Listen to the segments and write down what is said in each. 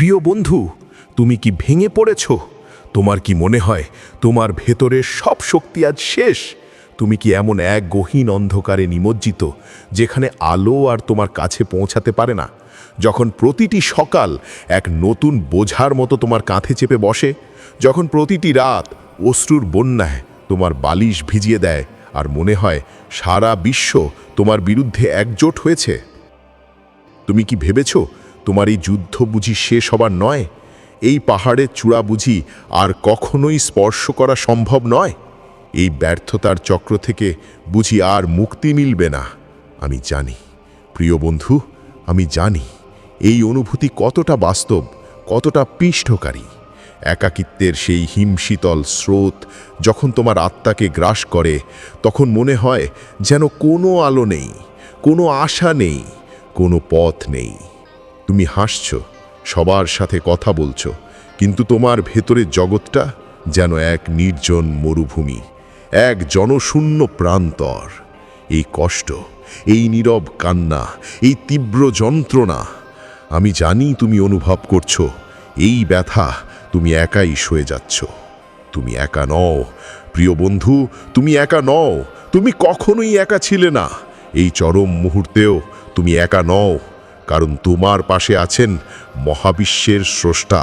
প্রিয় বন্ধু, তুমি কি ভেঙে পড়েছ? তোমার কি মনে হয় তোমার ভেতরের সব শক্তি আজ শেষ? তুমি কি এমন এক গহীন অন্ধকারে নিমজ্জিত যেখানে আলো আর তোমার কাছে পৌঁছাতে পারে না? যখন প্রতিটি সকাল এক নতুন বোঝার মতো তোমার কাঁধে চেপে বসে, যখন প্রতিটি রাত অশ্রুর বন্যায় তোমার বালিশ ভিজিয়ে দেয় আর মনে হয় সারা বিশ্ব তোমার বিরুদ্ধে একজোট হয়েছে। তুমি কি ভেবেছ তোমার এই যুদ্ধ বুঝি শেষ হবার নয়? এই পাহাড়ের চূড়া বুঝি আর কখনোই স্পর্শ করা সম্ভব নয়? এই ব্যর্থতার চক্র থেকে বুঝি আর মুক্তি মিলবে না। আমি জানি, প্রিয় বন্ধু, আমি জানি এই অনুভূতি কতটা বাস্তব, কতটা পিষ্ঠকারী। একাকিত্বের সেই হিমশীতল স্রোত যখন তোমার আত্মাকে গ্রাস করে, তখন মনে হয় যেন কোনো আলো নেই, কোনো আশা নেই, কোনো পথ নেই। তুমি হাসছ, সবার সাথে কথা বলছো, কিন্তু তোমার ভেতরের জগৎটা যেন এক নির্জন মরুভূমি, এক জনশূন্য প্রান্তর। এই কষ্ট, এই নীরব কান্না, এই তীব্র যন্ত্রণা, আমি জানি তুমি অনুভব করছ, এই ব্যথা তুমি একাই সয়ে যাচ্ছ। তুমি একা নও, প্রিয় বন্ধু, তুমি একা নও, তুমি কখনোই একা ছিলে না। এই চরম মুহূর্তেও তুমি একা নও। কারণ তোমার পাশে আছেন মহাবিশ্বের স্রষ্টা।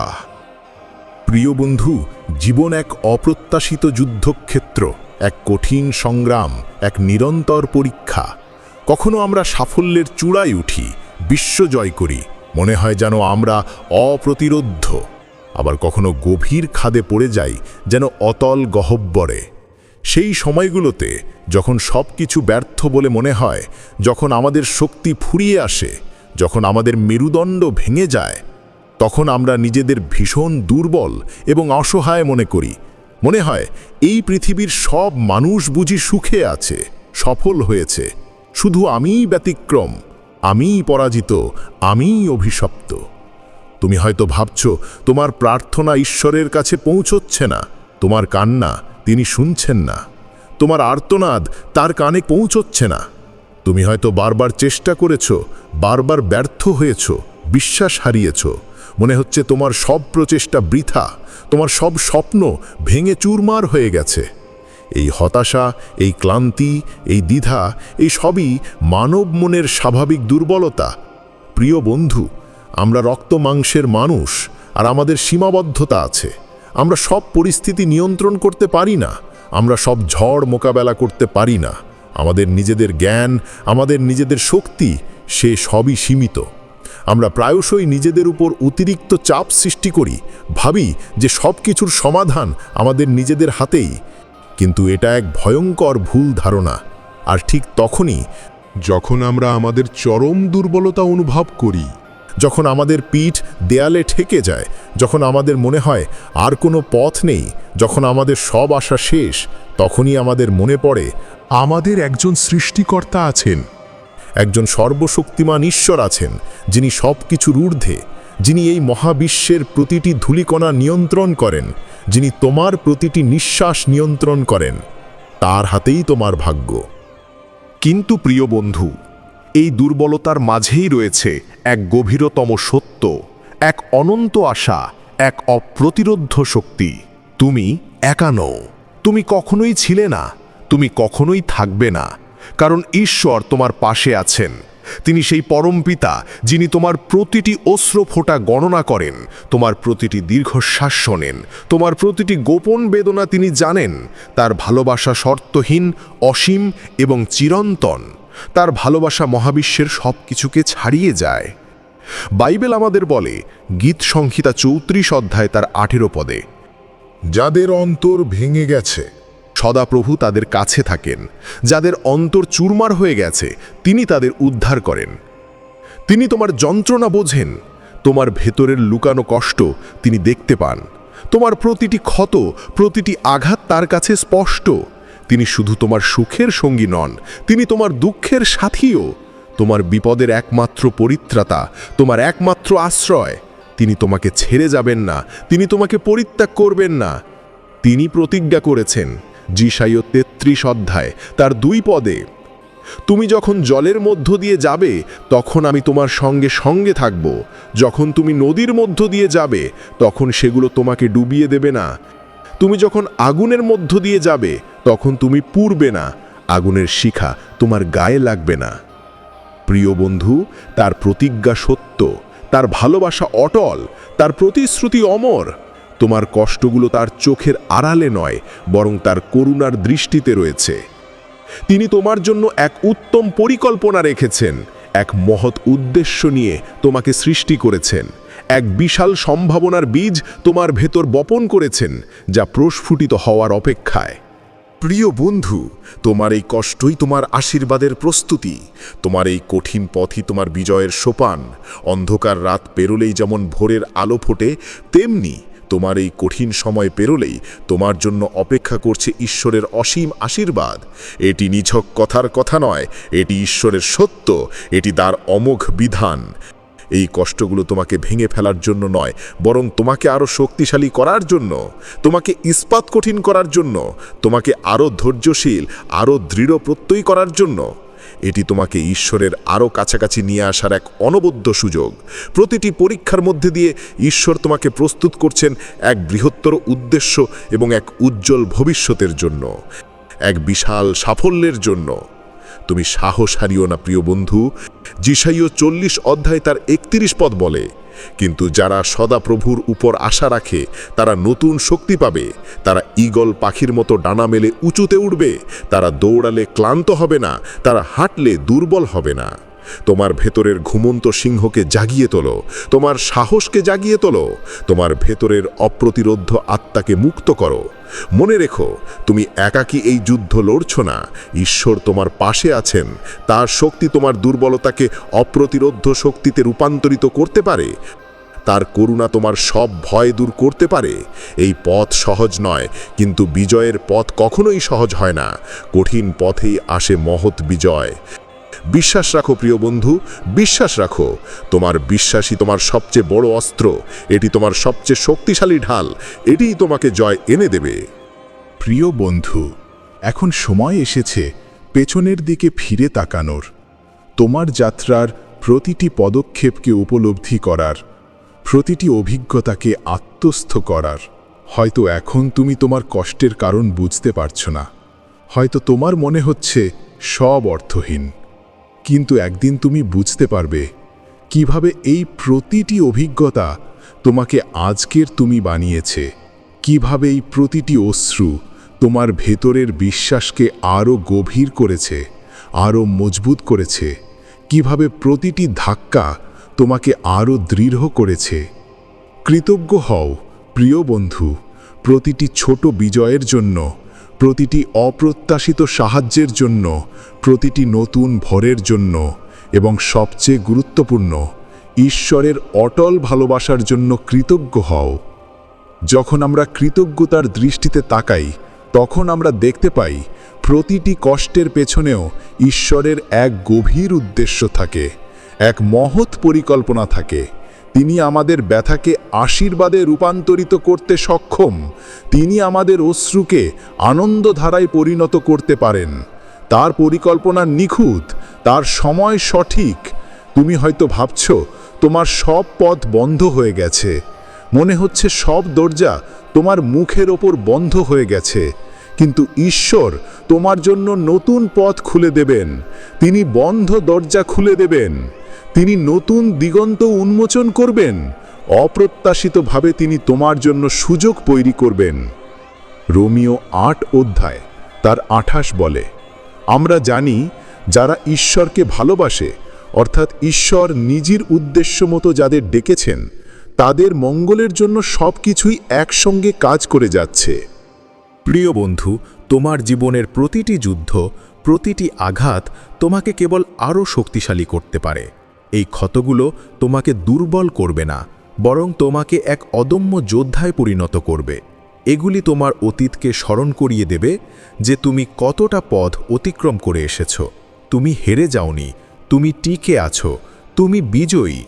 প্রিয় বন্ধু, জীবন এক অপ্রত্যাশিত যুদ্ধক্ষেত্র, এক কঠিন সংগ্রাম, এক নিরন্তর পরীক্ষা। কখনো আমরা সাফল্যের চূড়ায় উঠি, বিশ্ব জয় করি, মনে হয় যেন আমরা অপ্রতিরোধ্য। আবার কখনো গভীর খাদে পড়ে যাই, যেন অতল গহব্বরে। সেই সময়গুলোতে, যখন সব কিছু ব্যর্থ বলে মনে হয়, যখন আমাদের শক্তি ফুরিয়ে আসে যখন আমাদের মেরুদণ্ড ভেঙে যায়, তখন আমরা নিজেদের ভীষণ দুর্বল এবং অসহায় মনে করি। মনে হয়, এই পৃথিবীর সব মানুষ বুঝি সুখে আছে, সফল হয়েছে। শুধু আমিই ব্যতিক্রম, আমিই পরাজিত, আমিই অভিশপ্ত। তুমি হয়তো ভাবছ, তোমার প্রার্থনা ঈশ্বরের কাছে পৌঁছচ্ছে না, তোমার কান্না তিনি শুনছেন না। তোমার আর্তনাদ তার কানে পৌঁছচ্ছে না। তুমি হয়তো বারবার চেষ্টা করেছ, বারবার ব্যর্থ হয়েছ, বিশ্বাস হারিয়েছ। মনে হচ্ছে তোমার সব প্রচেষ্টা বৃথা, তোমার সব স্বপ্ন ভেঙে চুরমার হয়ে গেছে। এই হতাশা, এই ক্লান্তি, এই দ্বিধা, এই সবই মানব মনের স্বাভাবিক দুর্বলতা। প্রিয় বন্ধু, আমরা রক্ত মাংসের মানুষ আর আমাদের সীমাবদ্ধতা আছে। আমরা সব পরিস্থিতি নিয়ন্ত্রণ করতে পারি না, আমরা সব ঝড় মোকাবেলা করতে পারি না। আমাদের নিজেদের জ্ঞান, আমাদের নিজেদের শক্তি, সে সবই সীমিত। আমরা প্রায়শই নিজেদের উপর অতিরিক্ত চাপ সৃষ্টি করি, ভাবি যে সব কিছুর সমাধান আমাদের নিজেদের হাতেই। কিন্তু এটা এক ভয়ঙ্কর ভুল ধারণা। আর ঠিক তখনই, যখন আমরা আমাদের চরম দুর্বলতা অনুভব করি যখন আমাদের পিঠ দেয়ালে ঠেকে যায়, যখন আমাদের মনে হয় আর কোনো পথ নেই, যখন আমাদের সব আশা শেষ, তখনই আমাদের মনে পড়ে, আমাদের একজন সৃষ্টিকর্তা আছেন। একজন সর্বশক্তিমান ঈশ্বর আছেন, যিনি সব কিছুর ঊর্ধ্বে, যিনি এই মহাবিশ্বের প্রতিটি ধূলিকণা নিয়ন্ত্রণ করেন, যিনি তোমার প্রতিটি নিঃশ্বাস নিয়ন্ত্রণ করেন। তার হাতেই তোমার ভাগ্য। কিন্তু প্রিয় বন্ধু এই দুর্বলতার মাঝেই রয়েছে এক গভীরতম সত্য, এক অনন্ত আশা, এক অপ্রতিরোধ্য শক্তি। তুমি একা নও। তুমি কখনোই ছিলে না। তুমি কখনোই থাকবে না। কারণ ঈশ্বর তোমার পাশে আছেন। তিনি সেই পরম পিতা, যিনি তোমার প্রতিটি অস্ত্র ফোঁটা গণনা করেন। তোমার প্রতিটি দীর্ঘশ্বাস শোনেন। তোমার প্রতিটি গোপন বেদনা তিনি জানেন। তার ভালোবাসা শর্তহীন, অসীম এবং চিরন্তন। তার ভালোবাসা মহাবিশ্বের সব কিছুকে ছাড়িয়ে যায়। বাইবেল আমাদের বলে, গীত সংহিতা চৌত্রিশ অধ্যায় তার আঠেরো পদে, যাদের অন্তর ভেঙে গেছে, সদাপ্রভু তাদের কাছে থাকেন। যাদের অন্তর চুরমার হয়ে গেছে, তিনি তাদের উদ্ধার করেন। তিনি তোমার যন্ত্রণা বোঝেন, তোমার ভেতরের লুকানো কষ্ট তিনি দেখতে পান। তোমার প্রতিটি ক্ষত, প্রতিটি আঘাত তার কাছে স্পষ্ট। তিনি শুধু তোমার সুখের সঙ্গী নন, তিনি তোমার দুঃখের সাথীও। তোমার বিপদের একমাত্র পরিত্রাতা, তোমার একমাত্র আশ্রয়। তিনি তোমাকে ছেড়ে যাবেন না, তিনি তোমাকে পরিত্যাগ করবেন না। তিনি প্রতিজ্ঞা করেছেন জিসাইও তেত্রিশ অধ্যায়, তার দুই পদে, তুমি যখন জলের মধ্য দিয়ে যাবে, তখন আমি তোমার সঙ্গে সঙ্গে থাকব। যখন তুমি নদীর মধ্য দিয়ে যাবে, তখন সেগুলো তোমাকে ডুবিয়ে দেবে না। তুমি যখন আগুনের মধ্য দিয়ে যাবে, তখন তুমি পুড়বে না। আগুনের শিখা তোমার গায়ে লাগবে না। প্রিয় বন্ধু, তার প্রতিজ্ঞা সত্য। তার ভালোবাসা অটল। তার প্রতিশ্রুতি অমর। তোমার কষ্টগুলো তার চোখের আড়ালে নয়, বরং তার করুণার দৃষ্টিতে রয়েছে। তিনি তোমার জন্য এক উত্তম পরিকল্পনা রেখেছেন। এক মহৎ উদ্দেশ্য নিয়ে তোমাকে সৃষ্টি করেছেন। এক বিশাল সম্ভাবনার বীজ তোমার ভেতর বপন করেছেন, যা প্রস্ফুটিত হওয়ার অপেক্ষায়। প্রিয় বন্ধু, তোমার এই কষ্টই তোমার আশীর্বাদের প্রস্তুতি। তোমার এই কঠিন পথই তোমার বিজয়ের সোপান। অন্ধকার রাত পেরোলেই যেমন ভোরের আলো ফোটে, তেমনি তোমার এই কঠিন সময় পেরোলেই তোমার জন্য অপেক্ষা করছে ঈশ্বরের অসীম আশীর্বাদ। এটি নিছক কথার কথা নয়, এটি ঈশ্বরের সত্য, এটি তার অমোঘ বিধান। এই কষ্টগুলো তোমাকে ভেঙে ফেলার জন্য নয়, বরং তোমাকে আরও শক্তিশালী করার জন্য, তোমাকে ইস্পাত কঠিন করার জন্য, তোমাকে আরও ধৈর্যশীল আরও দৃঢ় প্রত্যয় করার জন্য। এটি তোমাকে ঈশ্বরের আরও কাছাকাছি নিয়ে আসার এক অনবদ্য সুযোগ। প্রতিটি পরীক্ষার মধ্যে দিয়ে ঈশ্বর তোমাকে প্রস্তুত করছেন এক বৃহত্তর উদ্দেশ্য এবং এক উজ্জ্বল ভবিষ্যতের জন্য, এক বিশাল সাফল্যের জন্য। তুমি সাহস হারিও না, প্রিয় বন্ধু। জিসাইও চল্লিশ অধ্যায় তার একত্রিশ পদ বলে। কিন্তু যারা সদাপ্রভুর উপর আশা রাখে, তারা নতুন শক্তি পাবে। তারা ইগল পাখির মতো ডানা মেলে উঁচুতে উঠবে। তারা দৌড়ালে ক্লান্ত হবে না, তারা হাঁটলে দুর্বল হবে না। তোমার ভেতরের ঘুমন্ত সিংহকে জাগিয়ে তোলো। তোমার সাহসকে জাগিয়ে তোলো। তোমার ভেতরের অপ্রতিরোধ আত্মাকে মুক্ত করো। মনে রেখো, তুমি একাকী এই যুদ্ধ লড়ছ না। ঈশ্বর তোমার পাশে আছেন। তার শক্তি তোমার দুর্বলতাকে অপ্রতিরোধ শক্তিতে রূপান্তরিত করতে পারে। তার করুণা তোমার সব ভয় দূর করতে পারে। এই পথ সহজ নয়, কিন্তু বিজয়ের পথ কখনোই সহজ হয় না। কঠিন পথেই আসে মহৎ বিজয়। বিশ্বাস রাখো, প্রিয় বন্ধু, বিশ্বাস রাখো। তোমার বিশ্বাসই তোমার সবচেয়ে বড় অস্ত্র। এটি তোমার সবচেয়ে শক্তিশালী ঢাল। এটিই তোমাকে জয় এনে দেবে। প্রিয় বন্ধু, এখন সময় এসেছে পেছনের দিকে ফিরে তাকানোর। তোমার যাত্রার প্রতিটি পদক্ষেপকে উপলব্ধি করার, প্রতিটি অভিজ্ঞতাকে আত্মস্থ করার। হয়তো এখন তুমি তোমার কষ্টের কারণ বুঝতে পারছ না। হয়তো তোমার মনে হচ্ছে সব অর্থহীন। কিন্তু একদিন তুমি বুঝতে পারবে কীভাবে এই প্রতিটি অভিজ্ঞতা তোমাকে আজকের তুমি বানিয়েছে, কীভাবে এই প্রতিটি অশ্রু তোমার ভেতরের বিশ্বাসকে আরও গভীর করেছে আরও মজবুত করেছে, কীভাবে প্রতিটি ধাক্কা তোমাকে আরও দৃঢ় করেছে। কৃতজ্ঞ হও, প্রিয় বন্ধু, প্রতিটি ছোট বিজয়ের জন্য প্রতিটি অপ্রত্যাশিত সাহায্যের জন্য, প্রতিটি নতুন ভরের জন্য এবং সবচেয়ে গুরুত্বপূর্ণ, ঈশ্বরের অটল ভালোবাসার জন্য কৃতজ্ঞ হও। যখন আমরা কৃতজ্ঞতার দৃষ্টিতে তাকাই, তখন আমরা দেখতে পাই, প্রতিটি কষ্টের পেছনেও ঈশ্বরের এক গভীর উদ্দেশ্য থাকে, এক মহৎ পরিকল্পনা থাকে। তিনি আমাদের ব্যথাকে আশীর্বাদে রূপান্তরিত করতে সক্ষম। তিনি আমাদের অশ্রুকে আনন্দধারায় পরিণত করতে পারেন। তার পরিকল্পনা নিখুঁত, তার সময় সঠিক। তুমি হয়তো ভাবছ, তোমার সব পথ বন্ধ হয়ে গেছে। মনে হচ্ছে সব দরজা তোমার মুখের ওপর বন্ধ হয়ে গেছে। কিন্তু ঈশ্বর তোমার জন্য নতুন পথ খুলে দেবেন। তিনি বন্ধ দরজা খুলে দেবেন। তিনি নতুন দিগন্ত উন্মোচন করবেন। অপ্রত্যাশিতভাবে তিনি তোমার জন্য সুযোগ তৈরি করবেন। রোমিও আট অধ্যায়, তার আঠাশ বলে, আমরা জানি যারা ঈশ্বরকে ভালোবাসে, অর্থাৎ ঈশ্বর নিজের উদ্দেশ্য মতো যাদের ডেকেছেন, তাদের মঙ্গলের জন্য সব কিছুই একসঙ্গে কাজ করে যাচ্ছে। প্রিয় বন্ধু, তোমার জীবনের প্রতিটি যুদ্ধ, প্রতিটি আঘাত তোমাকে কেবল আরও শক্তিশালী করতে পারে। এই ক্ষতগুলো তোমাকে দুর্বল করবে না, বরং তোমাকে এক অদম্য যোদ্ধায় পরিণত করবে। এগুলি তোমার অতীতকে স্মরণ করিয়ে দেবে যে তুমি কতটা পথ অতিক্রম করে এসেছ। তুমি হেরে যাওনি, তুমি টিকে আছো, তুমি বিজয়ী।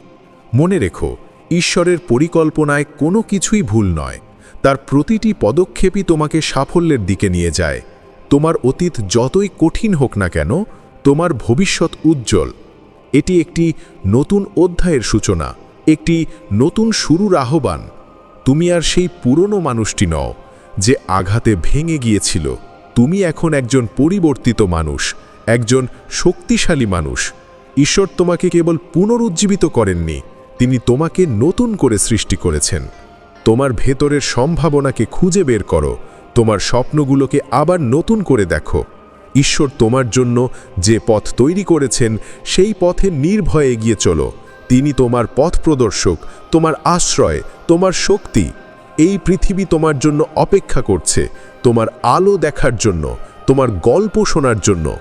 মনে রেখো, ঈশ্বরের পরিকল্পনায় কোনো কিছুই ভুল নয়। তার প্রতিটি পদক্ষেপই তোমাকে সাফল্যের দিকে নিয়ে যায়। তোমার অতীত যতই কঠিন হোক না কেন, তোমার ভবিষ্যৎ উজ্জ্বল। এটি একটি নতুন অধ্যায়ের সূচনা, একটি নতুন শুরুর আহ্বান। তুমি আর সেই পুরনো মানুষটি নও, যে আঘাতে ভেঙে গিয়েছিল। তুমি এখন একজন পরিবর্তিত মানুষ, একজন শক্তিশালী মানুষ। ঈশ্বর তোমাকে কেবল পুনরুজ্জীবিত করেননি, তিনি তোমাকে নতুন করে সৃষ্টি করেছেন। তোমার ভেতরের সম্ভাবনাকে খুঁজে বের করো, তোমার স্বপ্নগুলোকে আবার নতুন করে দেখো। ঈশ্বর তোমার জন্য যে পথ তৈরি করেছেন, সেই পথে নির্ভয়ে এগিয়ে চলো। তিনি তোমার পথ প্রদর্শক, তোমার আশ্রয়, তোমার শক্তি। এই পৃথিবী তোমার জন্য অপেক্ষা করছে, তোমার আলো দেখার জন্য, তোমার গল্প শোনার জন্য।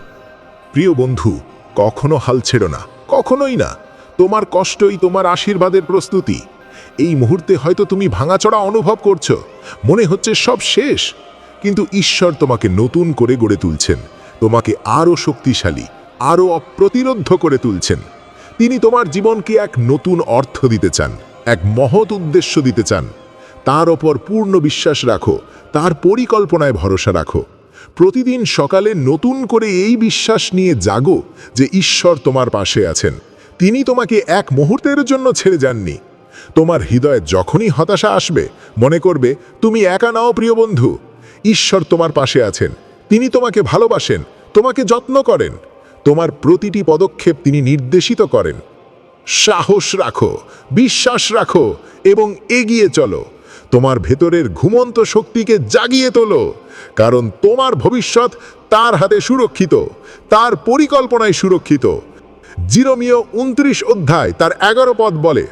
প্রিয় বন্ধু, কখনো হাল ছেড়ো না, কখনোই না। তোমার কষ্টই তোমার আশীর্বাদের প্রস্তুতি। এই মুহূর্তে হয়তো তুমি ভাঙাচড়া অনুভব করছ, মনে হচ্ছে সব শেষ। কিন্তু ঈশ্বর তোমাকে নতুন করে গড়ে তুলছেন। তোমাকে আরও শক্তিশালী, আরও অপ্রতিরোধ করে তুলছেন। তিনি তোমার জীবনকে এক নতুন অর্থ দিতে চান, এক মহৎ উদ্দেশ্য দিতে চান। তার ওপর পূর্ণ বিশ্বাস রাখো, তার পরিকল্পনায় ভরসা রাখো। প্রতিদিন সকালে নতুন করে এই বিশ্বাস নিয়ে জাগো যে ঈশ্বর তোমার পাশে আছেন। তিনি তোমাকে এক মুহূর্তের জন্য ছেড়ে যাননি। তোমার হৃদয়ে যখনই হতাশা আসবে, মনে করবে, তুমি একা নাও, প্রিয় বন্ধু। ঈশ্বর তোমার পাশে আছেন। তিনি তোমাকে ভালোবাসেন, তোমাকে যত্ন করেন, তোমার প্রতিটি পদক্ষেপ তিনি নির্দেশিত করেন। সাহস রাখো, বিশ্বাস রাখো এবং এগিয়ে চলো। তোমার ভেতরের ঘুমন্ত শক্তিকে জাগিয়ে তোলো, কারণ তোমার ভবিষ্যৎ তার হাতে সুরক্ষিত, তার পরিকল্পনায় সুরক্ষিত। জিরোমিও উনত্রিশ অধ্যায় তার এগারো পদ বলে,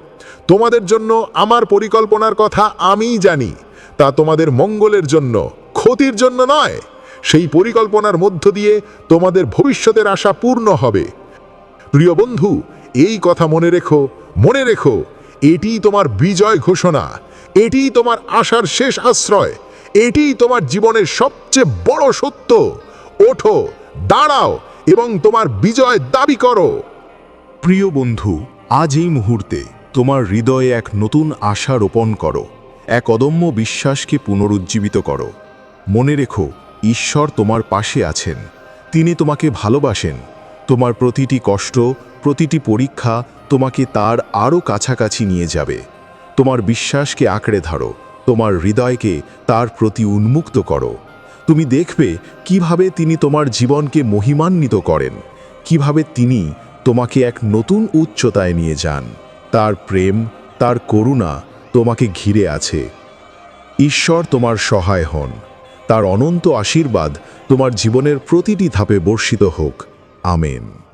তোমাদের জন্য আমার পরিকল্পনার কথা আমিই জানি, তা তোমাদের মঙ্গলের জন্য, ক্ষতির জন্য নয়। সেই পরিকল্পনার মধ্য দিয়ে তোমাদের ভবিষ্যতের আশা পূর্ণ হবে। প্রিয় বন্ধু, এই কথা মনে রেখো মনে রেখো এটিই তোমার বিজয় ঘোষণা এটিই তোমার আশার শেষ আশ্রয় এটিই তোমার জীবনের সবচেয়ে বড় সত্য। ওঠো, দাঁড়াও এবং তোমার বিজয় দাবি করো। প্রিয় বন্ধু, আজ এই মুহূর্তে তোমার হৃদয়ে এক নতুন আশা রোপণ করো, এক অদম্য বিশ্বাসকে পুনরুজ্জীবিত করো। মনে রেখো ঈশ্বর তোমার পাশে আছেন। তিনি তোমাকে ভালোবাসেন। তোমার প্রতিটি কষ্ট, প্রতিটি পরীক্ষা তোমাকে তার আরও কাছাকাছি নিয়ে যাবে। তোমার বিশ্বাসকে আঁকড়ে ধরো। তোমার হৃদয়কে তার প্রতি উন্মুক্ত করো। তুমি দেখবে কীভাবে তিনি তোমার জীবনকে মহিমান্বিত করেন। কীভাবে তিনি তোমাকে এক নতুন উচ্চতায় নিয়ে যান। তার প্রেম, তার করুণা তোমাকে ঘিরে আছে। ঈশ্বর তোমার সহায় হন। তার অনন্ত আশীর্বাদ তোমার জীবনের প্রতিটি ধাপে বর্ষিত হোক। আমেন।